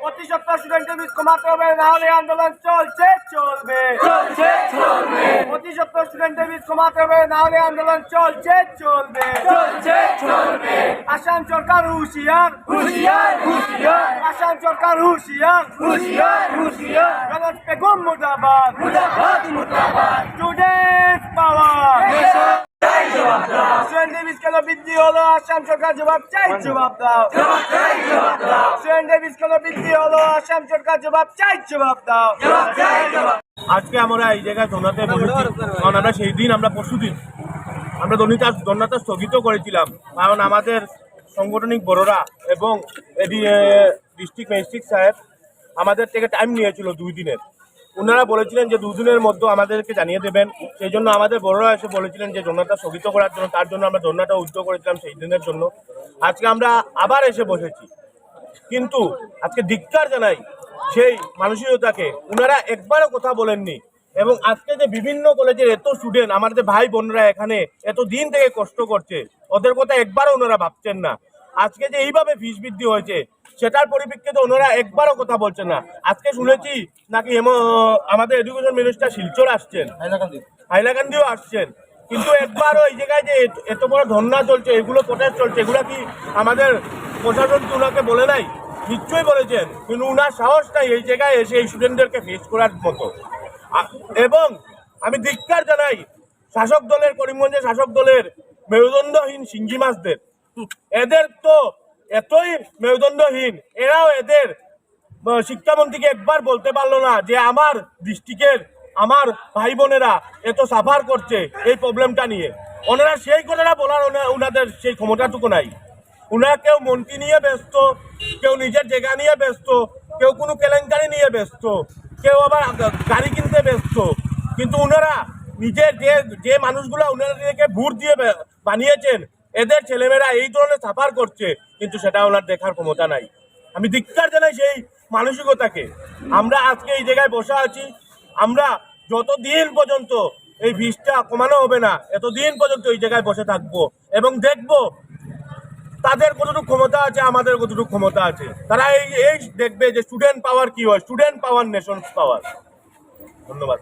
প্রতি সপ্তাহ স্টুডেন্টের বীজ কমাতে হবে না হলে আন্দোলন চলছে চলবে। প্রতি সপ্তাহ স্টুডেন্টের বীজ কমাতে হবে না হলে আন্দোলন চলছে চলবে। আসাম সরকার হুঁশিয়ার। আসাম সরকার হুঁশিয়ার। জগৎ বেগম মুর্দাবাদ। স্টুডেন্ট স্টুডেন্ট ডেভিস কেন বৃদ্ধি হলো আসাম সরকার। জবাব চাই জবাব দাও। স্টুডেন্ট ডেভিস কেন বৃদ্ধি হলো আসাম সরকার। জবাব চাই জবাব দাও। আজকে আমরা এই জায়গায় ধর্নাতে বসেছি কারণ আমরা সেই দিন আমরা পরশুদিন আমরা দনিতা ধর্নাটা স্থগিত করেছিলাম। কারণ আমাদের সাংগঠনিক বড়রা এবং ডিস্ট্রিক্ট ম্যাজিস্ট্রেট সাহেব আমাদের থেকে টাইম নিয়েছিল দুই দিনের। ওনারা বলেছিলেন যে দুদিনের মধ্যে আমাদেরকে জানিয়ে দেবেন। সেই জন্য আমাদের বড়রা এসে বলেছিলেন যে ধর্নাটা স্থগিত করার জন্য, তার জন্য আমরা ধর্নাটা উদ্যোগ করেছিলাম সেই দিনের জন্য। আজকে আমরা আবার এসে বসেছি। কিন্তু আজকে ধিক্কার জানাই সেই মানসিকতাকে। ওনারা একবারও কথা বলেননি। এবং আজকে যে বিভিন্ন কলেজের এত স্টুডেন্ট আমাদের ভাই বোনরা এখানে এত দিন থেকে কষ্ট করছে, ওদের কথা একবারও ওনারা ভাবছেন না। আজকে যে এইভাবে ফিস বৃদ্ধি হয়েছে, সেটার পরিপ্রেক্ষিতে ওনারা একবারও কথা বলছেন না। আজকে শুনেছি নাকি আমাদের এডুকেশন মিনিস্টার শিলচর আসছেন। হাইলাকান্দিও আসছেন। কিন্তু একবারও এই জায়গায় যে এত- এত বড় ধর্না চলছে, এগুলো প্রোটেস্ট চলছে, এগুলো কি আমাদের প্রশাসন কি ওনাকে বলে নাই? নিশ্চয়ই বলেছেন, কিন্তু উনার সাহস নাই এই জায়গায় এসে এই স্টুডেন্টদেরকে ফেস করার মতো। এবং আমি ধিক্কার জানাই শাসক দলের, করিমগঞ্জের শাসক দলের মেরুদণ্ডহীন সিঙ্গি মাছদের। এদের তো এতই মেরুদণ্ডহীন, এরাও এদের শিক্ষামন্ত্রীকে একবার বলতে পারল না যে আমার ডিস্ট্রিক্টের আমার ভাই বোনেরা এত সাফার করছে এই প্রবলেমটা নিয়ে। ওনারা সেই কথাটা বলার ওনা- ওনাদের সেই ক্ষমতাটুকু নাই। ওনারা কেউ মন্ত্রী নিয়ে ব্যস্ত, কেউ নিজের জায়গা নিয়ে ব্যস্ত, কেউ কোনো কেলেঙ্কারি নিয়ে ব্যস্ত, কেউ আবার গাড়ি কিনতে ব্যস্ত। কিন্তু ওনারা নিজের যে যে মানুষগুলো ওনাদেরকে ভোট দিয়ে বানিয়েছেন এদের ছেলেমেয়েরা এই ধরনের সাফার করছে, কিন্তু সেটা ওনার দেখার ক্ষমতা নাই। আমি ধিক্কার জানাই সেই মানসিকতাকে। আমরা আজকে এই জায়গায় বসে আছি। আমরা যতদিন পর্যন্ত এই ভিসটা কমানো হবে না, এতদিন পর্যন্ত এই জায়গায় বসে থাকব এবং দেখব তাদের কতটুকু ক্ষমতা আছে, আমাদের কতটুকু ক্ষমতা আছে। তারা এই এই দেখবে যে স্টুডেন্ট পাওয়ার কি হয় স্টুডেন্ট পাওয়ার নেশন পাওয়ার ধন্যবাদ।